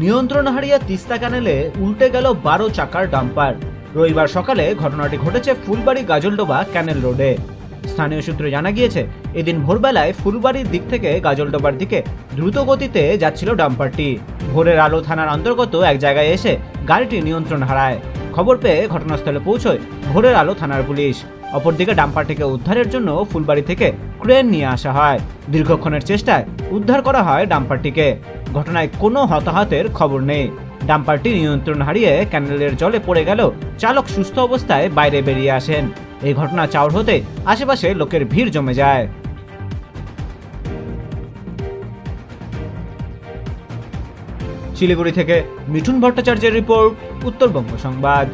নিয়ন্ত্রণ হারিয়ে তিস্তা ক্যানেলে উল্টে গেল বারো চাকার ডাম্পার। রবিবার সকালে ঘটনাটি ঘটেছে ফুলবাড়ি গাজলডোবা ক্যানেল রোডে স্থানীয় সূত্রে জানা গিয়েছে, এদিন ভোরবেলায় ফুলবাড়ির দিক থেকে গাজলডোবার দিকে দ্রুত গতিতে যাচ্ছিল ডাম্পারটি। ভোরের আলো থানার অন্তর্গত এক জায়গায় এসে গাড়িটি নিয়ন্ত্রণ হারায়। খবর পেয়ে ঘটনাস্থলে পৌঁছয় ভোরের আলো থানার পুলিশ। অপরদিকে ডাম্পারটিকে উদ্ধারের জন্য ফুলবাড়ি থেকে ক্রেন নিয়ে আসা হয়। দীর্ঘক্ষণের চেষ্টায় উদ্ধার করা হয় ডাম্পারটিকে। ঘটনায় কোনো হতাহতের খবর নেই। ডাম্পারটি নিয়ন্ত্রণ হারিয়ে ক্যানেলের জলে পড়ে গেল। চালক সুস্থ অবস্থায় বাইরে বেরিয়ে আসেন। এই ঘটনা চাউর হতে আশেপাশে লোকের ভিড় জমে যায়। শিলিগুড়ি থেকে মিঠুন ভট্টাচার্যের রিপোর্ট উত্তরবঙ্গ সংবাদ।